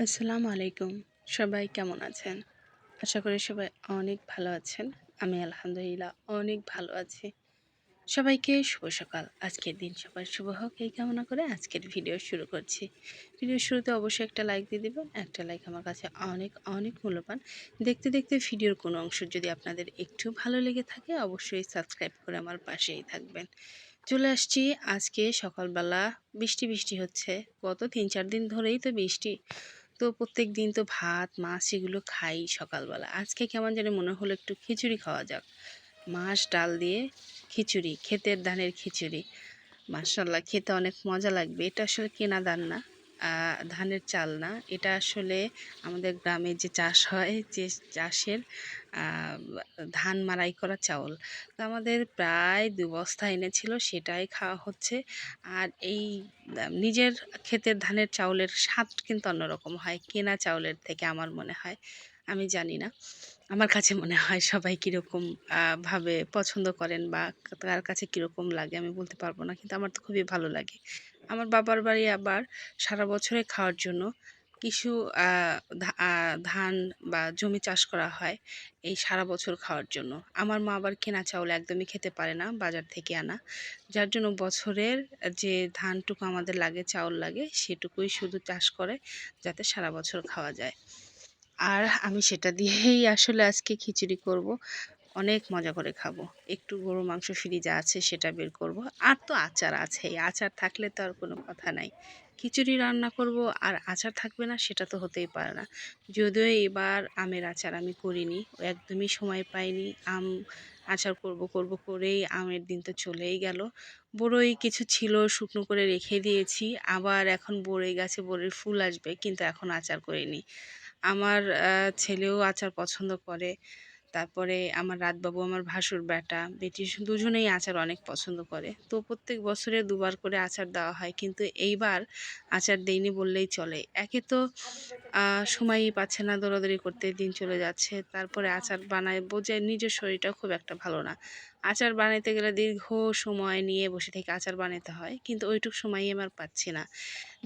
আসসালামু আলাইকুম। সবাই কেমন আছেন? আশা করি সবাই অনেক ভালো আছেন। আমি আলহামদুলিল্লাহ অনেক ভালো আছি। সবাইকে শুভ সকাল। আজকের দিন সবার শুভ হোক। এই কামনা করে আজকের ভিডিও শুরু করছি। ভিডিও শুরুতে অবশ্যই একটা লাইক দিয়ে দেবেন। একটা লাইক আমার কাছে অনেক অনেক মূল্যবান। দেখতে দেখতে ভিডিওর কোনো অংশ যদি আপনাদের একটু ভালো লেগে থাকে, অবশ্যই সাবস্ক্রাইব করে আমার পাশেই থাকবেন। চলে আসছি আজকে সকালবেলা। বৃষ্টি বৃষ্টি হচ্ছে। গত তিন, চার দিন ধরেই তো বৃষ্টি। তো প্রত্যেক দিন তো ভাত, মাছ এগুলো খাই সকালবেলা। আজকে কেমন যেন মনে হলো একটু খিচুড়ি খাওয়া যাক। মাছ, ডাল দিয়ে খিচুড়ি, ক্ষেতের ধানের খিচুড়ি। মার্শাল্লাহ খেতে অনেক মজা লাগবে। এটা আসলে কেনা দান না। ধানের চাল না। এটা আসলে আমাদের গ্রামে যে চাষ হয়, যে চাষের ধান মাড়াই করা চাউল। তো আমাদের প্রায় দু বস্তা এনেছিল, সেটাই খাওয়া হচ্ছে। আর এই নিজের ক্ষেতের ধানের চাউলের স্বাদ কিন্তু অন্যরকম হয়, কেনা চাউলের থেকে আমার মনে হয়। আমি জানি না। আমার কাছে মনে হয় সবাই কীরকম ভাবে পছন্দ করেন বা তার কাছে কীরকম লাগে আমি বলতে পারব না, কিন্তু আমার তো খুবই ভালো লাগে। আমার বাবার বাড়ি আবার সারা বছরে খাওয়ার জন্য কিছু ধান বা জমি চাষ করা হয় এই সারা বছর খাওয়ার জন্য। আমার মা আবার কেনা চাউল একদমই খেতে পারে না বাজার থেকে আনা। যার জন্য বছরের যে ধানটুকু আমাদের লাগে, চাউল লাগে, সেটুকুই শুধু চাষ করে যাতে সারা বছর খাওয়া যায়। আর আমি সেটা দিয়েই আসলে আজকে খিচুড়ি করব। অনেক মজা করে খাব। একটু গরু মাংস ফ্রিজে আছে সেটা বের করব। আর তো আচার আছে আচার থাকলে তো আর কোনো কথা নাই। খিচুড়ি রান্না করব আর আচার থাকবে না সেটা তো হতেই পারে না। যদিও এবার আমের আচার আমি করিনি, একদমই সময় পাইনি। আম আচার করব করব করেই আমের দিন তো চলেই গেল। বড়ই কিছু ছিল শুকনো করে রেখে দিয়েছি, আবার এখন বড়ই গাছে, বড়ির ফুল আসবে, কিন্তু এখন আচার করিনি। আমার ছেলেও আচার পছন্দ করে। তারপরে আমার রাতবাবু আমার ভাসুর বেটা, বেটি দুজনেই আচার অনেক পছন্দ করে। তো প্রত্যেক বছরে দুবার করে আচার দেওয়া হয়, কিন্তু এইবার আচার দেইনি বললেই চলে। একে তো সময়ই পাচ্ছে না, দৌড়াদৌড়ি করতে, দিন চলে যাচ্ছে। তারপরে আচার বানায়, বোঝে নিজের শরীরটাও খুব একটা ভালো না। আচার বানাইতে গেলে দীর্ঘ সময় নিয়ে বসে থেকে আচার বানাতে হয়, কিন্তু ওইটুক সময়ই আমার পাচ্ছি না।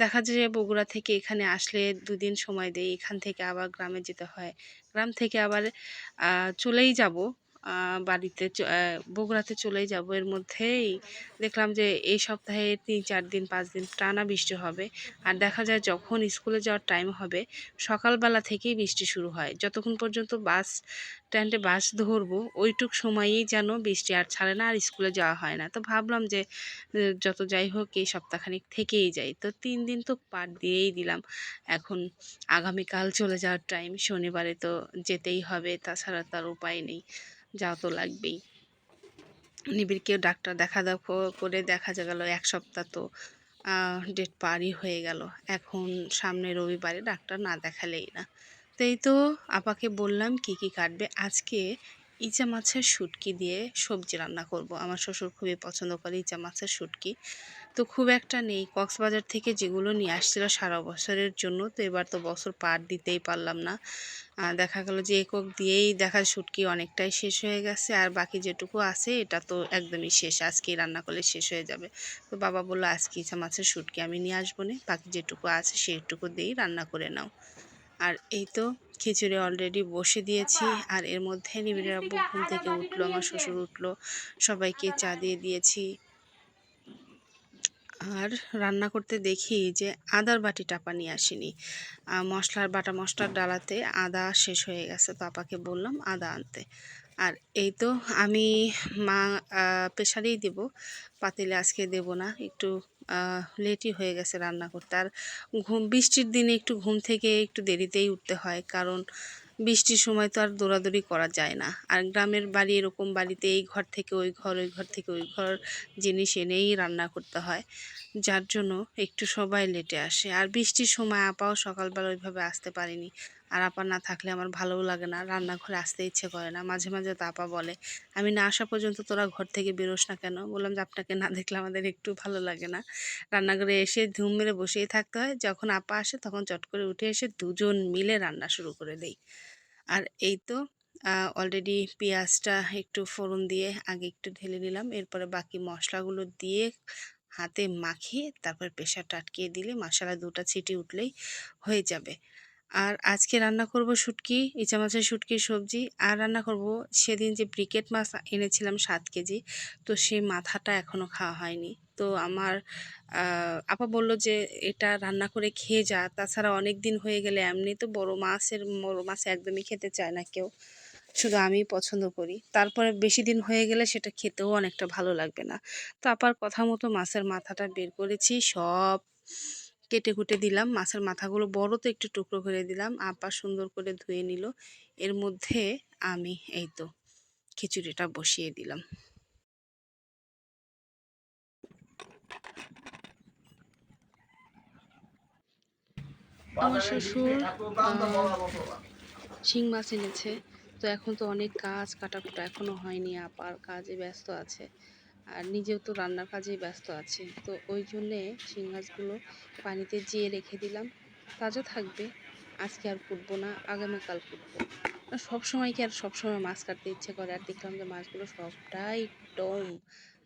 দেখা যায় যে বগুড়া থেকে এখানে আসলে দুদিন সময় দেয় এখান থেকে আবার গ্রামে যেতে হয়। গ্রাম থেকে আবার চলেই যাব। বাড়িতে বগুড়াতে চলেই যাব। এর মধ্যেই দেখলাম যে এই সপ্তাহে তিন, চার দিন, পাঁচ দিন টানা বৃষ্টি হবে। আর দেখা যায় যখন স্কুলে যাওয়ার টাইম হবে, সকালবেলা থেকেই বৃষ্টি শুরু হয়। যতক্ষণ পর্যন্ত বাস স্ট্যান্ডে বাস ধরবো, ওইটুক সময়েই যেন বৃষ্টি আর ছাড়ে না আর স্কুলে যাওয়া হয় না। তো ভাবলাম যে যত যাই হোক, এই সপ্তাহখানিক থেকেই যাই। তো তিন দিন তো পার দিয়েই দিলাম। এখন আগামীকাল চলে যাওয়ার টাইম, শনিবারে তো যেতেই হবে, তাছাড়া তার উপায় নেই। যাওয়া তো লাগবেই। নিবিড়কেও ডাক্তার দেখা দেখো করে দেখা গেল, এক সপ্তাহ তো ডেট পারই হয়ে গেল। এখন সামনে রবিবারে ডাক্তার না দেখালেই না। তো এই তো আপাকে বললাম কি কি কাটবে। আজকে ইচা মাছের শুটকি দিয়ে সবজি রান্না করব। আমার শ্বশুর খুবই পছন্দ করে ইচা মাছের শুটকি। তো খুব একটা নেই। কক্সবাজার থেকে যেগুলো নিয়ে আসছিল সারা বছরের জন্য, তো এবার তো বছর পার দিতেই পারলাম না। দেখা গেল যে একক দিয়েই দেখা শুটকি অনেকটাই শেষ হয়ে গেছে, আর বাকি যেটুকু আছে এটা তো একদমই শেষ, আজকেই রান্না করলে শেষ হয়ে যাবে। তো বাবা বলল, আজকে ইচ্ছা মাছের শুটকি আমি নিয়ে আসব না, বাকি যেটুকু আছে সেটুকু দিয়েই রান্না করে নাও। আর এই তো খিচুড়ি অলরেডি বসে দিয়েছি, আর এর মধ্যে নিবিড় আব্বু ঘুম থেকে উঠল, আমার শ্বশুর উঠল, সবাইকে চা দিয়ে দিয়েছি। আর রান্না করতে দেখি যে আদার বাটি টাপা নিয়ে আসিনি। মশলার বাটা মশলার ডালাতে আদা শেষ হয়ে গেছে, তো আপাকে বললাম আদা আনতে। আর এই তো আমি মা প্রেশারেই দেব, পাতিলে আজকে দেব না, একটু লেটই হয়ে গেছে রান্না করতে। আর ঘুম, বৃষ্টির দিনে একটু ঘুম থেকে একটু দেরিতেই উঠতে হয়, কারণ বৃষ্টির সময় তো আর দৌড়াদৌড়ি করা যায় না। আর গ্রামের বাড়ি এরকম বাড়িতে এই ঘর থেকে ওই ঘর ওই ঘর থেকে ওই ঘর জিনিস এনেই রান্না করতে হয়। যার জন্য একটু সবাই লেটে আসে। আর বৃষ্টির সময় আপাও সকালবেলা ওইভাবে আসতে পারিনি। আর আপা না থাকলে আমার ভালোও লাগে না, রান্নাঘরে আসতে ইচ্ছে করে না। মাঝে মাঝে তো আপা বলে, আমি না আসা পর্যন্ত তোরা ঘর থেকে বেরোস না কেন? বললাম, যে আপনাকে না দেখলে আমাদের একটু ভালো লাগে না। রান্নাঘরে এসে ধুম মেরে বসেই থাকতে হয়। যখন আপা আসে তখন চট করে উঠে এসে দুজন মিলে রান্না শুরু করে দেই। আর এই তো অলরেডি পেঁয়াজটা একটু ফোড়ন দিয়ে আগে একটু ঢেলে নিলাম। এরপরে বাকি মশলাগুলো দিয়ে হাতে মাখিয়ে তারপর প্রেশারটা আটকিয়ে দিলে মশলা দুটা ছিটি উঠলেই হয়ে যাবে। আর আজকে রান্না করব শুটকি ইচা মাছের শুটকির সবজি। আর রান্না করব সেদিন যে ব্রিকেট মাছ এনেছিলাম সাত কেজি, তো সেই মাথাটা এখনও খাওয়া হয়নি। তো আমার আপা বলল যে এটা রান্না করে খেয়ে যা, তাছাড়া অনেক দিন হয়ে গেলে এমনি তো বড় মাছের, বড় মাছ একদমই খেতে চায় না কেউ। শুধু আমি পছন্দ করি। তারপরে বেশি দিন হয়ে গেলে সেটা খেতেও অনেকটা ভালো লাগবে না। তো আপার কথা মতো মাছের মাথাটা বের করেছি, সব কেটে কুটে দিলাম। মাছের মাথাগুলো বড় তো একটু টুকরো করে দিলাম। আপা সুন্দর করে ধুয়ে নিল। এর মধ্যে আমি এই তো খিচুড়িটা বসিয়ে দিলাম। আমার শ্বশুর শিং মাছ এনেছে। তো এখন তো অনেক কাজ কাটাকুটা এখনও হয়নি। আপার কাজে ব্যস্ত আছে। আর নিজেও তো রান্নার কাজেই ব্যস্ত আছে। তো ওই জন্যে শিং মাছগুলো পানিতে জিয়ে রেখে দিলাম। তাজা থাকবে। আজকে আর ফুটবো না, আগামীকাল ফুটবো আর সব সময় কি আর সব সময় মাছ কাটতে ইচ্ছে করে? আর দেখলাম যে মাছগুলো সবটাই একদম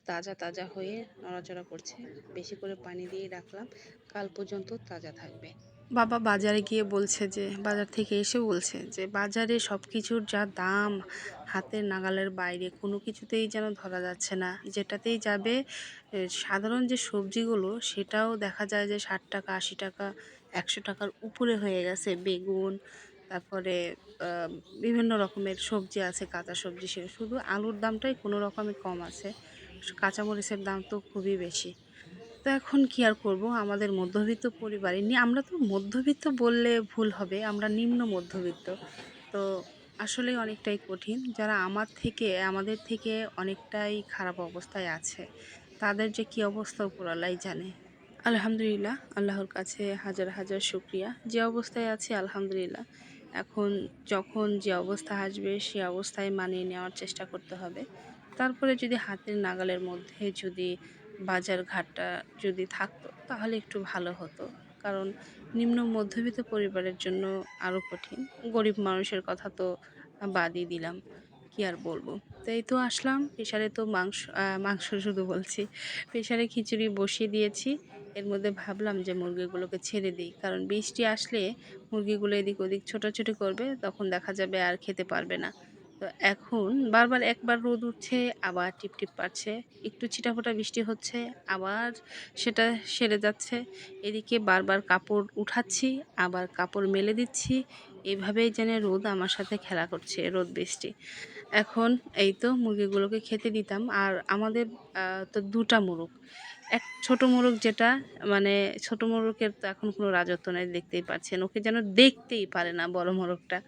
তাজা তাজা হয়ে নড়াচড়া করছে। বেশি করে পানি দিয়ে রাখলাম। কাল পর্যন্ত তাজা থাকবে। বাবা বাজারে গিয়ে বলছে যে, বাজার থেকে এসে বলছে যে, বাজারে সব কিছুর যা দাম হাতের নাগালের বাইরে, কোনো কিছুতেই যেন ধরা যাচ্ছে না। যেটাতেই যাবে সাধারণ যে সবজিগুলো, সেটাও দেখা যায় যে ষাট টাকা, আশি টাকা, একশো টাকার উপরে হয়ে গেছে। বেগুন, তারপরে বিভিন্ন রকমের সবজি আছে, কাঁচা সবজি সেটা শুধু আলুর দামটাই কোনো রকমে কম আছে। কাঁচামরিচের দাম তো খুবই বেশি। তো এখন কি আর করব? আমাদের মধ্যবিত্ত পরিবারে আমরা তো মধ্যবিত্ত বললে ভুল হবে, আমরা নিম্ন মধ্যবিত্ত। তো আসলে অনেকটাই কঠিন। যারা আমার থেকে, আমাদের থেকে অনেকটাই খারাপ অবস্থায় আছে। তাদের যে কী অবস্থা উপরালাই জানে। আলহামদুলিল্লাহ, আল্লাহর কাছে হাজার হাজার শুক্রিয়া। যে অবস্থায় আছে, আলহামদুলিল্লাহ। এখন যখন যে অবস্থা আসবে, সে অবস্থায় মানিয়ে নেওয়ার চেষ্টা করতে হবে। তারপরে যদি হাতের নাগালের মধ্যে যদি বাজার ঘাটটা যদি থাকতো, তাহলে একটু ভালো হতো। কারণ নিম্ন মধ্যবিত্ত পরিবারের জন্য আরও কঠিন। গরিব মানুষের কথা তো বাদই দিলাম, কি আর বলব। তো এই তো আসলাম প্রেশারে তো মাংস মাংস শুধু বলছি। প্রেশারে খিচুড়ি বসিয়ে দিয়েছি। এর মধ্যে ভাবলাম যে মুরগিগুলোকে ছেড়ে দিই। কারণ বৃষ্টি আসলে মুরগিগুলো এদিক ওদিক ছোটাছুটি করবে, তখন দেখা যাবে আর খেতে পারবে না। তো এখন বারবার একবার রোদ উঠছে, আবার টিপটিপ পাচ্ছে একটু ছিটাফোটা বৃষ্টি হচ্ছে, আবার সেটা সেরে যাচ্ছে। এদিকে বারবার কাপড় উঠাচ্ছি, আবার কাপড় মেলে দিচ্ছি। এভাবেই যেন রোদ আমার সাথে খেলা করছে, রোদ বৃষ্টি। এখন এই তো মুরগিগুলোকে খেতে দিতাম, আর আমাদের তো দুটা মোরগ। এক ছোট মোরগ যেটা মানে ছোট মোরগের তো এখন কোনো রাজত্ব নেই, দেখতেই পাচ্ছেন। ওকে যেন দেখতেই পারে না বড় মোরগটা।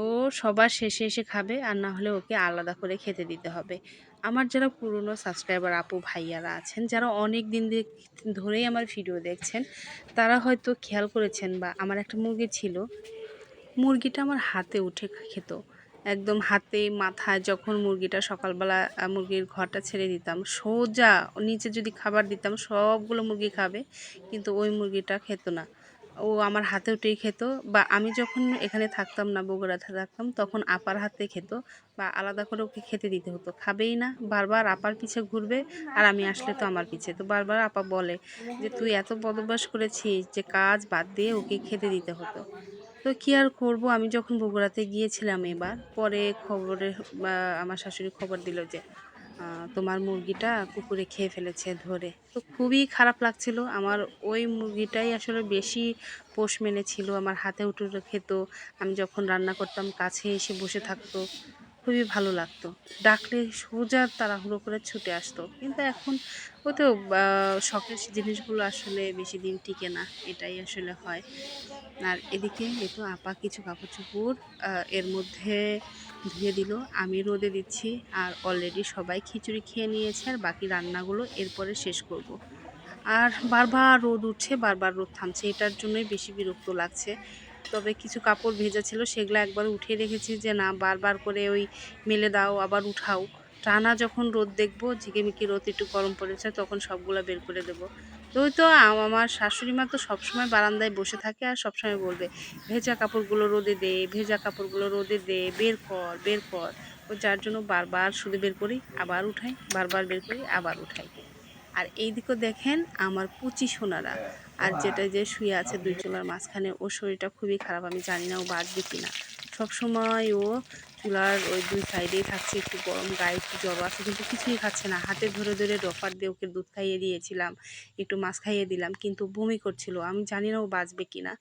ও সবার শেষে এসে খাবে, আর না হলে ওকে আলাদা করে খেতে দিতে হবে। আমার যারা পুরনো সাবস্ক্রাইবার আপু ভাইয়ারা আছেন, যারা অনেক দিন ধরেই আমার ভিডিও দেখছেন, তারা হয়তো খেয়াল করেছেন বা আমার একটা মুরগি ছিল, মুরগিটা আমার হাতে উঠে খেত। একদম হাতে মাথায় যখন মুরগিটা সকালবেলা মুরগির ঘরটা ছেড়ে দিতাম, সোজা নিচে যদি খাবার দিতাম, সবগুলো মুরগি খাবে, কিন্তু ওই মুরগিটা খেত না। ও আমার হাতে উঠেই খেত বা আমি যখন এখানে থাকতাম না, বগুড়াতে থাকতাম, তখন আপার হাতে খেত বা আলাদা করে ওকে খেতে দিতে হতো। খাবেই না, বারবার আপার পিছে ঘুরবে আর আমি আসলে তো আমার পিছে। তো বারবার আপা বলে যে, তুই এত বদভ্যাস করেছিস যে, কাজ বাদ দিয়ে ওকে খেতে দিতে হতো। তো কী আর করব? আমি যখন বগুড়াতে গিয়েছিলাম এবার, পরে খবরে বা আমার শাশুড়ি খবর দিল যে তোমার মুরগিটা কুকুরে খেয়ে ফেলেছে ধরে। তো খুবই খারাপ লাগছিল। আমার ওই মুরগিটাই আসলে বেশি পোষ মেনেছিল, আমার হাতে উঠে খেত। আমি যখন রান্না করতাম, কাছে এসে বসে থাকতো, খুবই ভালো লাগতো। ডাকলে সোজা তাড়াহুড়ো করে ছুটে আসতো। কিন্তু এখন ওই তো শখের জিনিসগুলো আসলে বেশি দিন টিকে না, এটাই আসলে হয়। আর এদিকে এই তো আপা কিছু কাপড় চোপড় এর মধ্যে ধুয়ে দিল, আমি রোদে দিচ্ছি, আর অলরেডি সবাই খিচুড়ি খেয়ে নিয়েছে, আর বাকি রান্নাগুলো এরপরে শেষ করব। আর বারবার রোদ উঠছে, বারবার রোদ থামছে, এটার জন্যই বেশি বিরক্ত লাগছে। তবে কিছু কাপড় ভেজা ছিল, সেগুলো একবার উঠিয়ে রেখেছি যে, না, বারবার করে ওই মেলে দাও, আবার উঠাও। টানা যখন রোদ দেখব ঝিকিমিকি রোদ একটু গরম পড়েছে, তখন সবগুলো বের করে দেবো। তো ওই তো আমার শাশুড়ি মা তো সবসময় বারান্দায় বসে থাকে আর সবসময় বলবে, ভেজা কাপড়গুলো রোদে দে, ভেজা কাপড়গুলো রোদে দে, বের কর বের কর। ও যার জন্য বারবার শুধু বের করি, আবার উঠাই, বারবার বের করি, আবার উঠাই। আর এই দিকেও দেখেন আমার পুচি সোনারা, আর যেটা যে শুয়ে আছে দুই চুলার মাঝখানে, ওর শরীরটা খুবই খারাপ, আমি জানি না ও বাঁচবে কিনা। সবসময় ও চুলার ওই দুই সাইডেই থাকছে একটু গরম গায়ে একটু জ্বর আছে, কিন্তু কিছুই খাচ্ছে না। হাতে ধরে ধরে ডফার দিয়ে ওকে দুধ খাইয়ে দিয়েছিলাম, একটু মাছ খাইয়ে দিলাম, কিন্তু বমি করছিল। আমি জানি না ও বাঁচবে কিনা।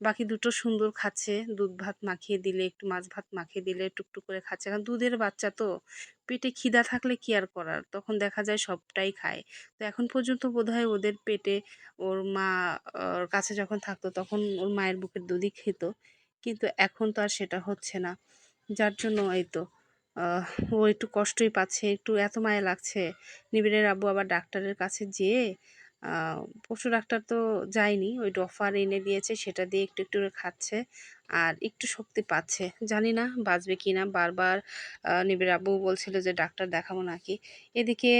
বাকি দুটো সুন্দর খাচ্ছে, দুধ ভাত মাখিয়ে দিলে, একটু মাছ ভাত মাখিয়ে দিলে, টুকটুক করে খাচ্ছে। কারণ দুধের বাচ্চা তো, পেটে খিদা থাকলে কি আর করার? তখন দেখা যায় সবটাই খায়। তো এখন পর্যন্ত বোধহয় ওদের পেটে ওর মা, ওর কাছে যখন থাকতো, তখন ওর মায়ের বুকের দুধই খেত। কিন্তু এখন তো আর সেটা হচ্ছে না। যার জন্য এই তো ও একটু কষ্টই পাচ্ছে, একটু এত মায়া লাগছে। নিবিড়ের আব্বু আবার ডাক্তারের কাছে যেয়ে পশু ডাক্তার তো যায়নি, ওই ডফার এনে দিয়েছে, সেটা দিয়ে একটু একটু খাচ্ছে আর একটু শক্তি পাচ্ছে। জানি না বাঁচবে কি না, বারবার নিবিড় আব্বু বলছিল যে ডাক্তার দেখাবো নাকি। এদিকে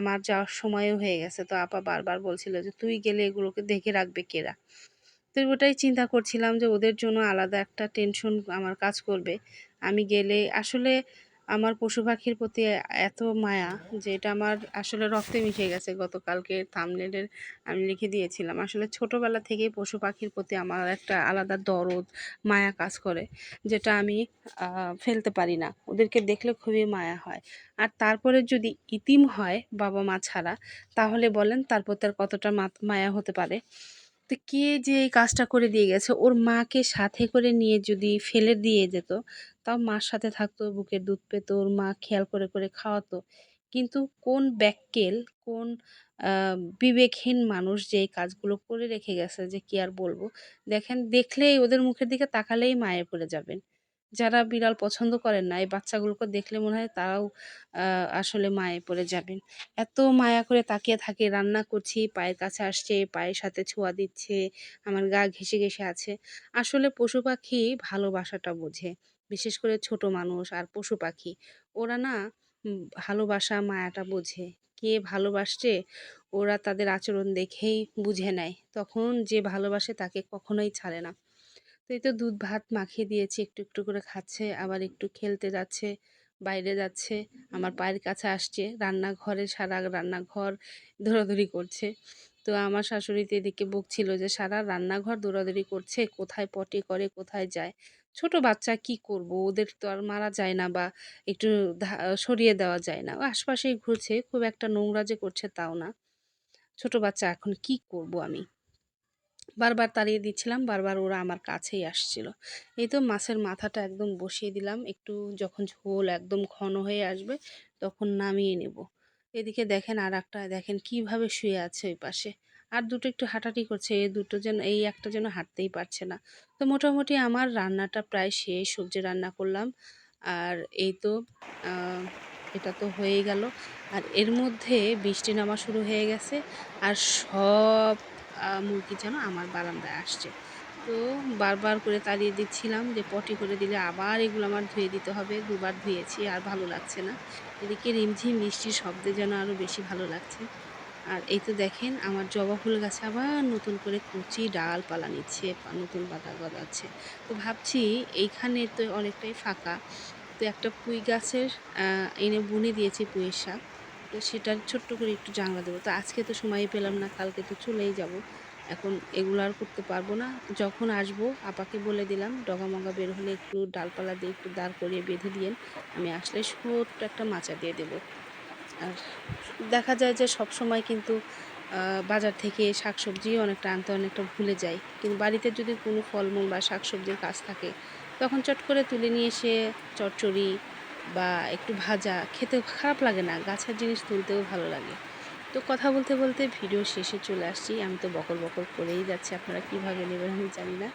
আমার যাওয়ার সময়ও হয়ে গেছে, তো আপা বারবার বলছিল যে তুই গেলে এগুলোকে দেখে রাখবে কেরা? তো ওটাই চিন্তা করছিলাম যে ওদের জন্য আলাদা একটা টেনশন আমার কাজ করবে। আমি গেলে আসলে আমার পশু পাখির প্রতি এত মায়া যে এটা আমার আসলে রক্তে মিশে গেছে গতকালকে থামনেলের আমি লিখে দিয়েছিলাম। আসলে ছোটোবেলা থেকেই পশু পাখির প্রতি আমার একটা আলাদা দরদ, মায়া কাজ করে যেটা আমি ফেলতে পারি না। ওদেরকে দেখলে খুবই মায়া হয়। আর তারপরে যদি ইতিম হয় বাবা মা ছাড়া, তাহলে বলেন তারপর তার কতটা মায়া হতে পারে। তো কে যে এই কাজটা করে দিয়ে গেছে? ওর মাকে সাথে করে নিয়ে যদি ফেলে দিয়ে যেত, তাও মার সাথে থাকতো, বুকের দুধ পেত, ওর মা খেয়াল করে করে খাওয়াতো। কিন্তু কোন ব্যাককেল, কোন বিবেকহীন মানুষ যে এই কাজগুলো করে রেখে গেছে যে কি আর বলব? দেখেন, দেখলেই ওদের মুখের দিকে তাকালেই মায়ে পড়ে যাবেন। যারা বিড়াল পছন্দ করেন না, এই বাচ্চাগুলোকে দেখলে মনে হয় তারাও আসলে মায়ে পড়ে যাবেন। এত মায়া করে তাকিয়ে থাকে, রান্না করছি, পায়ের কাছে আসছে, পায়ের সাথে ছোঁয়া দিচ্ছে, আমার গা ঘেঁষে ঘেঁষে আছে। আসলে পশু পাখি ভালোবাসাটা বোঝে, বিশেষ করে ছোট মানুষ আর পশু পাখি। ওরা না ভালোবাসা, মায়াটা বোঝে। কে ভালোবাসছে, ওরা তাদের আচরণ দেখেই বুঝে নেয়। তখন যে ভালোবাসে তাকে কখনোই ছাড়ে না। তো এই তো দুধ ভাত মাখিয়ে দিয়েছি, একটু একটু করে খাচ্ছে, আবার একটু খেলতে যাচ্ছে, বাইরে যাচ্ছে, আমার পায়ের কাছে আসছে, রান্নাঘরে সারা রান্নাঘর দৌড়াদৌড়ি করছে। তো আমার শাশুড়িতে এদিকে বকছিল যে, সারা রান্নাঘর দৌড়াদৌড়ি করছে, কোথায় পটি করে, কোথায় যায়? ছোট বাচ্চা কি করব? ওদের তো আর মারা যায় না বা একটু সরিয়ে দেওয়া যায় না। আশপাশেই ঘুরছে, খুব একটা নোংরা যে করছে তাও না। ছোট বাচ্চা এখন কি করব আমি? বারবার তাড়িয়ে দিচ্ছিলাম, বারবার ওরা আমার কাছেই আসছিল। এই তো মাছের মাথাটা একদম বসিয়ে দিলাম, একটু যখন ঝোল একদম ঘন হয়ে আসবে তখন নামিয়ে নেব। এদিকে দেখেন আর একটা দেখেন কীভাবে শুয়ে আছে ওই পাশে। আর দুটো একটু হাঁটাটি করছে, এই দুটো যেন, এই একটা যেন হাঁটতেই পারছে না। তো মোটামুটি আমার রান্নাটা প্রায় শেষ, সবজি রান্না করলাম। আর এই তো এটা তো হয়েই গেল। আর এর মধ্যে বৃষ্টি নামা শুরু হয়ে গেছে। আর সব মুরগি যেন আমার বারান্দায় আসছে। তো বারবার করে তাড়িয়ে দিচ্ছিলাম যে পটি করে দিলে আবার এগুলো আমার ধুয়ে দিতে হবে। দুবার ধুয়েছি, আর ভালো লাগছে না। এদিকে রিমঝিম বৃষ্টির শব্দে যেন আরও বেশি ভালো লাগছে। আর এই তো দেখেন, আমার জবা ফুল গাছে আবার নতুন করে কুচি ডালপালা নিচ্ছে নতুন পাতা গজাচ্ছে। তো ভাবছি এইখানে তো অনেকটাই ফাঁকা। তো একটা পুঁই গাছের এনে বুনে দিয়েছি পুঁইয়ের শাক তো সেটার ছোট্ট করে একটু জাংলা দেবো। তো আজকে তো সময় পেলাম না, কালকে তো চলেই যাব। এখন এগুলো আর করতে পারব না। যখন আসব, আপাকে বলে দিলাম ডগামগা বের হলে একটু ডালপালা দিয়ে একটু দাঁড় করিয়ে বেঁধে দিয়েন। আমি আসলে ছোট্ট একটা মাচা দিয়ে দেবো। আর দেখা যায় যে সব সময় কিন্তু বাজার থেকে শাকসবজি অনেকটা আনতে অনেকটা ভুলে যাই। কিন্তু বাড়িতে যদি কোনো ফলমূল বা শাকসবজির কাজ থাকে, তখন চট করে তুলে নিয়ে এসে চচ্চড়ি বা একটু ভাজা খেতে খারাপ লাগে না, গাছের জিনিস তুলতেও ভালো লাগে। তো কথা বলতে বলতে ভিডিও শেষে চলে আসছি, আমি তো বকর বকর করেই যাচ্ছি, আপনারা কীভাবে নেবেন আমি জানি না।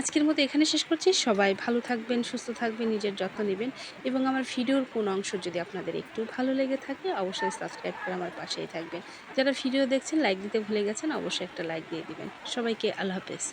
আজকের মতো এখানে শেষ করছি, সবাই ভালো থাকবেন, সুস্থ থাকবেন, নিজের যত্ন নেবেন এবং আমার ভিডিওর কোন অংশ যদি আপনাদের একটু ভালো লেগে থাকে, অবশ্যই সাবস্ক্রাইব করে আমার পাশেই থাকবেন। যারা ভিডিও দেখছেন, লাইক দিতে ভুলে গেছেন, অবশ্যই একটা লাইক দিয়ে দিবেন। সবাইকে আল্লাহ হাফেজ।